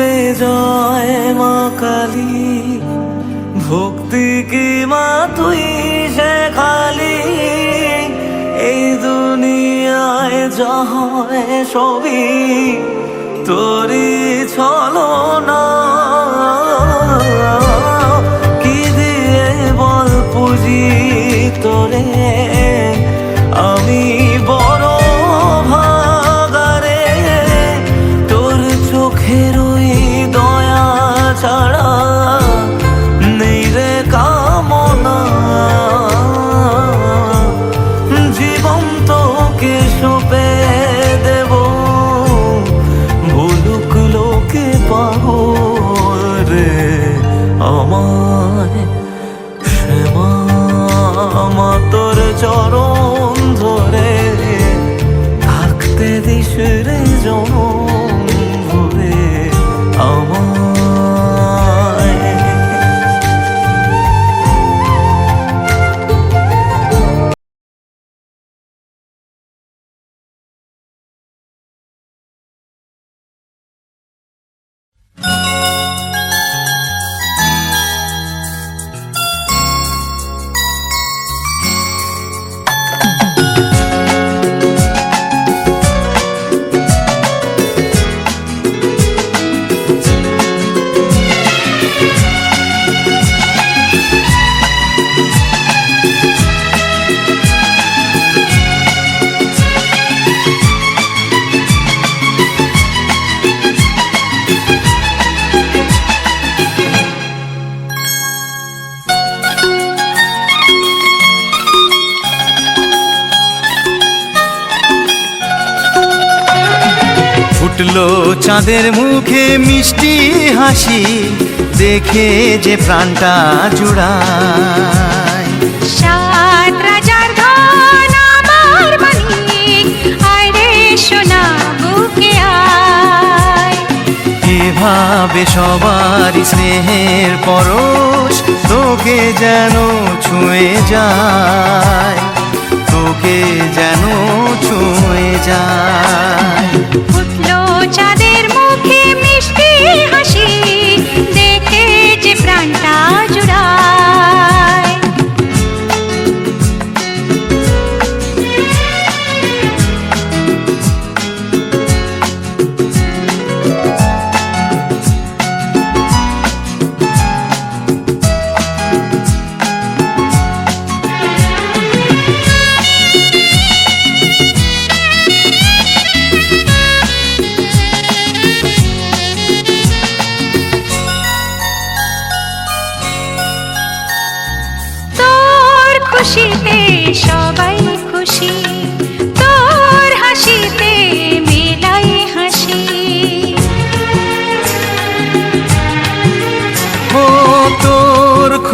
জপে জয় মা কালী। ভক্তি কি মা তুই সে খালি? এই দুনিয়ায় জয় সবই তোরি ছলো না ছেড়ে যাও Thank you. ফুটলো চাঁদের মুখে মিষ্টি হাসি দেখে যে প্রাণটা জুড়ায়। সাত সবার স্নেহের পরশ তোকে যেন ছুঁয়ে যায়। তোকে যেন ছুঁয়ে যায়। উঠল চাঁদের মুখে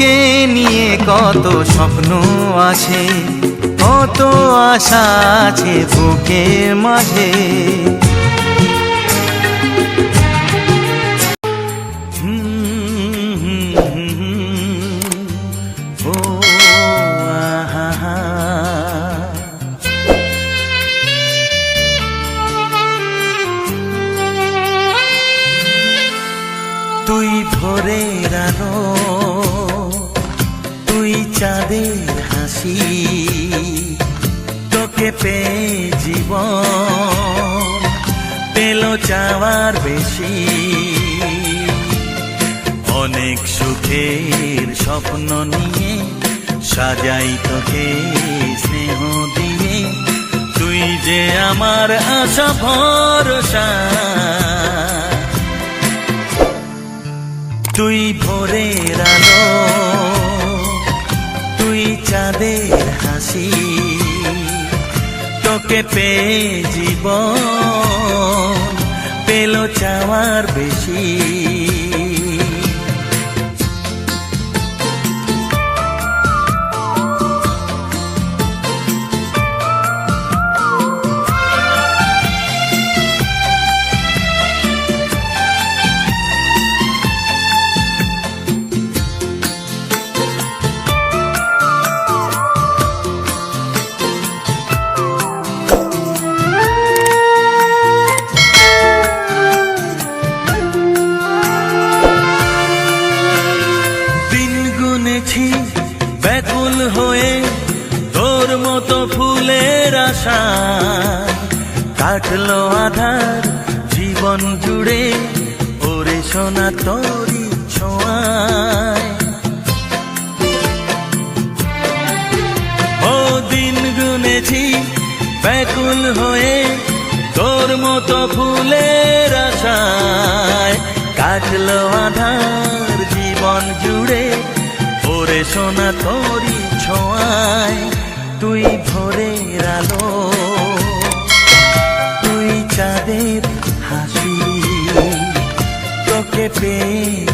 তোকে নিয়ে কত স্বপ্ন আছে কত আশা আছে বুকের মাঝে। চাঁদের হাসি, তোকে পেয়ে জীবন পেল চাওয়ার বেশি। অনেক সুখের স্বপ্ন নিয়ে সাজাই তোকে স্নেহ দিয়ে। তুই যে আমার আশা, ভরসা। তুই ভোরের আলো চাঁদের হাসি তোকে পেয়ে জীবন পেল চাওয়ার বেশি। গুনেছি ব্যাকুল হয়ে তোর মতো ফুলের আশা। কাটলো আধার, জীবন জুড়ে ওরে সোনা তোরি ছোঁয়ায়। ও দিন গুনেছি ব্যাকুল হয়ে তোর মতো ফুলের আশায়। কাটলো আধার সোনা তোরি ছোঁয়ায় তুই ভোরের আলো। তুই চাঁদের হাসি তোকে পেয়ে